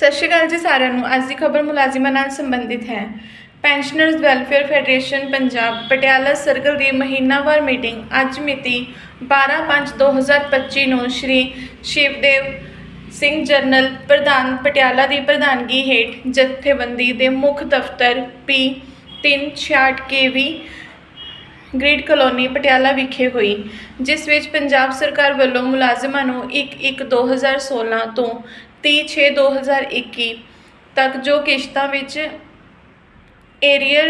ਸਤਿ ਸ਼੍ਰੀ ਅਕਾਲ ਜੀ ਸਾਰਿਆਂ ਨੂੰ। ਅੱਜ ਦੀ ਖਬਰ ਮੁਲਾਜ਼ਮਾਂ ਨਾਲ ਸੰਬੰਧਿਤ ਹੈ। Pensioners welfare federation Punjab Patiala circle ਦੀ ਮਹੀਨਾਵਾਰ ਮੀਟਿੰਗ ਅੱਜ ਮਿਤੀ 12/5/2025 ਨੂੰ ਸ਼੍ਰੀ ਸ਼ਿਵਦੇਵ ਸਿੰਘ ਜਰਨਲ ਪ੍ਰਧਾਨ ਪਟਿਆਲਾ ਦੀ ਪ੍ਰਧਾਨਗੀ ਹੇਠ ਜਥੇਬੰਦੀ ਦੇ ਮੁੱਖ ਦਫ਼ਤਰ P 366 KV grid colony Patiala ਵਿਖੇ ਹੋਈ, ਜਿਸ ਵਿੱਚ ਪੰਜਾਬ ਸਰਕਾਰ ਵੱਲੋਂ ਮੁਲਾਜ਼ਮਾਂ ਨੂੰ 1/1/2016 ਤੋਂ 30/6/2021 ਤੱਕ ਜੋ ਕਿਸ਼ਤਾਂ ਵਿੱਚ ਏਰੀਅਰ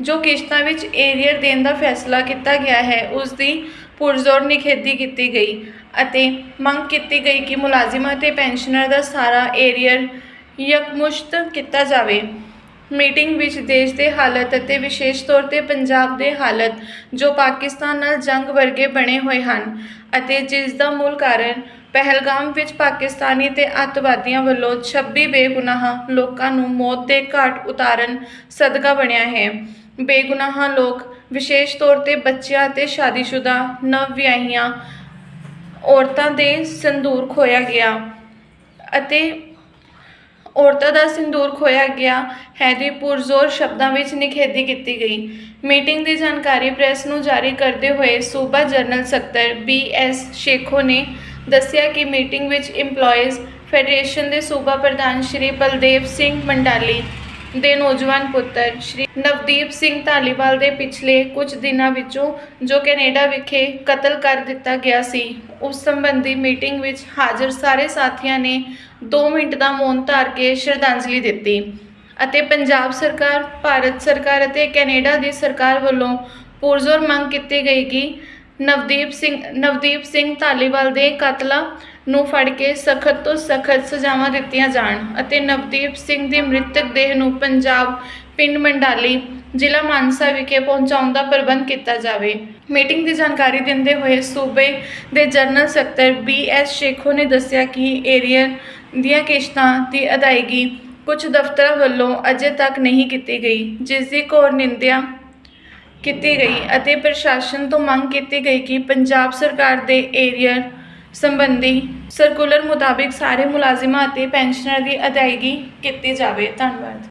ਜੋ ਕਿਸ਼ਤਾਂ ਵਿੱਚ ਏਰੀਅਰ ਦੇਣ ਦਾ ਫੈਸਲਾ ਕੀਤਾ ਗਿਆ ਹੈ, ਉਸ ਦੀ ਪੁਰਜ਼ੋਰ ਨਿਖੇਧੀ ਕੀਤੀ ਗਈ ਅਤੇ ਮੰਗ ਕੀਤੀ ਗਈ ਕਿ ਮੁਲਾਜ਼ਮਾਂ ਤੇ ਪੈਨਸ਼ਨਰ ਦਾ ਸਾਰਾ ਏਰੀਅਰ ਯਕਮੁਸ਼ਤ ਕੀਤਾ ਜਾਵੇ। ਮੀਟਿੰਗ ਵਿੱਚ ਦੇਸ਼ ਦੇ ਹਾਲਤ ਅਤੇ ਵਿਸ਼ੇਸ਼ ਤੌਰ ਤੇ ਪੰਜਾਬ ਦੇ ਹਾਲਤ, ਜੋ ਪਾਕਿਸਤਾਨ ਨਾਲ ਜੰਗ ਵਰਗੇ ਬਣੇ ਹੋਏ ਹਨ ਅਤੇ ਜਿਸ ਦਾ ਮੂਲ ਕਾਰਨ ਪਹਿਲਗਾਮ ਵਿੱਚ ਪਾਕਿਸਤਾਨੀ ਤੇ ਅੱਤਵਾਦੀਆਂ ਵੱਲੋਂ 26 ਬੇਗੁਨਾਹ ਲੋਕਾਂ ਨੂੰ ਮੌਤ ਦੇ ਘਾਟ ਉਤਾਰਨ ਸਦਕਾ ਬਣਿਆ ਹੈ। ਬੇਗੁਨਾਹ ਲੋਕ ਵਿਸ਼ੇਸ਼ ਤੌਰ ਤੇ ਬੱਚਿਆਂ ਅਤੇ ਸ਼ਾਦੀशुदा ਨਵ ਵਿਆਹੀਆਂ ਔਰਤਾਂ ਦੇ ਸੰਦੂਰ ਖੋਇਆ ਗਿਆ ਅਤੇ ਔਰਤਾਂ ਦਾ ਸਿੰਦੂਰ ਖੋਇਆ ਗਿਆ ਹੈ ਦੀ ਪੁਰਜ਼ੋਰ ਸ਼ਬਦਾਂ ਵਿੱਚ ਨਿਖੇਧੀ ਕੀਤੀ ਗਈ। ਮੀਟਿੰਗ ਦੀ ਜਾਣਕਾਰੀ ਪ੍ਰੈਸ ਨੂੰ ਜਾਰੀ ਕਰਦੇ ਹੋਏ ਸੂਬਾ ਜਨਰਲ ਸਕੱਤਰ ਬੀ ਐਸ ਸ਼ੇਖੋ ਨੇ ਦੱਸਿਆ ਕਿ ਮੀਟਿੰਗ ਵਿੱਚ EMPLOYEES ਫੈਡਰੇਸ਼ਨ ਦੇ ਸੂਬਾ ਪ੍ਰਧਾਨ ਸ਼੍ਰੀ ਬਲਦੇਵ ਸਿੰਘ ਮੰਡਾਲੀ ਦੇ ਨੌਜਵਾਨ ਪੁੱਤਰ ਸ਼੍ਰੀ ਨਵਦੀਪ ਸਿੰਘ ਧਾਲੀਵਾਲ ਦੇ ਪਿਛਲੇ ਕੁਝ ਦਿਨਾਂ ਵਿੱਚੋਂ ਜੋ ਕੈਨੇਡਾ ਵਿਖੇ ਕਤਲ ਕਰ ਦਿੱਤਾ ਗਿਆ ਸੀ। ਉਸ ਸੰਬੰਧੀ ਮੀਟਿੰਗ ਵਿੱਚ ਹਾਜ਼ਰ ਸਾਰੇ ਸਾਥੀਆਂ ਨੇ 2 ਮਿੰਟ ਦਾ ਮੌਨ ਧਾਰ ਕੇ ਸ਼ਰਧਾਂਜਲੀ ਦਿੱਤੀ ਅਤੇ ਪੰਜਾਬ ਸਰਕਾਰ, ਭਾਰਤ ਸਰਕਾਰ ਅਤੇ ਕੈਨੇਡਾ ਦੀ ਸਰਕਾਰ ਵੱਲੋਂ ਪੁਰਜ਼ੋਰ ਮੰਗ ਕੀਤੀ ਗਈ ਕਿ ਨਵਦੀਪ ਸਿੰਘ ਨਵਦੀਪ ਸਿੰਘ ਧਾਲੀਵਾਲ ਦੇ ਕਾਤਲਾਂ ਨੂੰ ਫੜ ਕੇ ਸਖਤ ਤੋਂ ਸਖਤ ਸਜ਼ਾਵਾਂ ਦਿੱਤੀਆਂ ਜਾਣ ਅਤੇ ਨਵਦੀਪ ਸਿੰਘ ਦੀ ਮ੍ਰਿਤਕ ਦੇਹ ਨੂੰ ਪੰਜਾਬ ਪਿੰਡ ਮੰਡਾਲੀ, ਜ਼ਿਲ੍ਹਾ ਮਾਨਸਾ ਵਿਖੇ ਪਹੁੰਚਾਉਣ ਦਾ ਪ੍ਰਬੰਧ ਕੀਤਾ ਜਾਵੇ। ਮੀਟਿੰਗ ਦੀ ਜਾਣਕਾਰੀ ਦਿੰਦੇ ਹੋਏ ਸੂਬੇ ਦੇ ਜਨਰਲ ਸਕੱਤਰ ਬੀ ਐਸ ਸ਼ੇਖੋ ਨੇ ਦੱਸਿਆ ਕਿ ਏਰੀਅਰ ਦੀਆਂ ਕਿਸ਼ਤਾਂ ਦੀ ਅਦਾਇਗੀ ਕੁਝ ਦਫ਼ਤਰਾਂ ਵੱਲੋਂ ਅਜੇ ਤੱਕ ਨਹੀਂ ਕੀਤੀ ਗਈ, ਜਿਸ ਦੀ ਘੋਰ ਨਿੰਦਿਆ ਕੀਤੀ ਗਈ ਅਤੇ ਪ੍ਰਸ਼ਾਸਨ ਤੋਂ ਮੰਗ ਕੀਤੀ ਗਈ ਕਿ ਪੰਜਾਬ ਸਰਕਾਰ ਦੇ ਏਰੀਅਰ ਸੰਬੰਧੀ ਸਰਕੂਲਰ ਮੁਤਾਬਿਕ ਸਾਰੇ ਮੁਲਾਜ਼ਮਾਂ ਅਤੇ ਪੈਨਸ਼ਨਰ ਦੀ ਅਦਾਇਗੀ ਕੀਤੀ ਜਾਵੇ। ਧੰਨਵਾਦ।